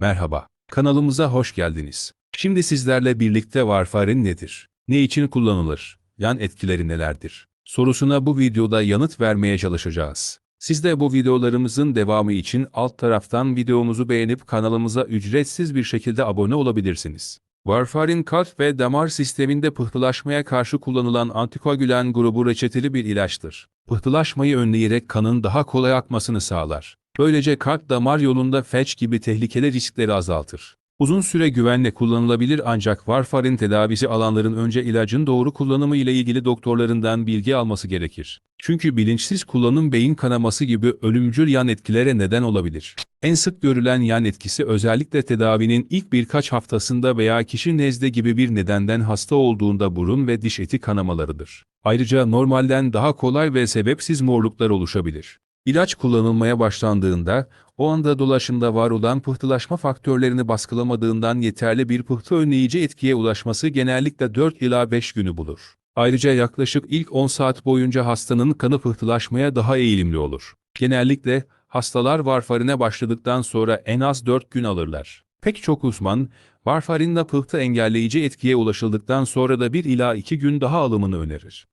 Merhaba, kanalımıza hoş geldiniz. Şimdi sizlerle birlikte varfarin nedir? Ne için kullanılır? Yan etkileri nelerdir? Sorusuna bu videoda yanıt vermeye çalışacağız. Siz de bu videolarımızın devamı için alt taraftan videomuzu beğenip kanalımıza ücretsiz bir şekilde abone olabilirsiniz. Varfarin kalp ve damar sisteminde pıhtılaşmaya karşı kullanılan antikoagülen grubu reçeteli bir ilaçtır. Pıhtılaşmayı önleyerek kanın daha kolay akmasını sağlar. Böylece kalp damar yolunda felç gibi tehlikeli riskleri azaltır. Uzun süre güvenle kullanılabilir ancak varfarin tedavisi alanların önce ilacın doğru kullanımı ile ilgili doktorlarından bilgi alması gerekir. Çünkü bilinçsiz kullanım beyin kanaması gibi ölümcül yan etkilere neden olabilir. En sık görülen yan etkisi özellikle tedavinin ilk birkaç haftasında veya kişi nezle gibi bir nedenden hasta olduğunda burun ve diş eti kanamalarıdır. Ayrıca normalden daha kolay ve sebepsiz morluklar oluşabilir. İlaç kullanılmaya başlandığında, o anda dolaşımda var olan pıhtılaşma faktörlerini baskılamadığından yeterli bir pıhtı önleyici etkiye ulaşması genellikle 4 ila 5 günü bulur. Ayrıca yaklaşık ilk 10 saat boyunca hastanın kanı pıhtılaşmaya daha eğilimli olur. Genellikle, hastalar varfarine başladıktan sonra en az 4 gün alırlar. Pek çok uzman, varfarinle pıhtı engelleyici etkiye ulaşıldıktan sonra da 1 ila 2 gün daha alımını önerir.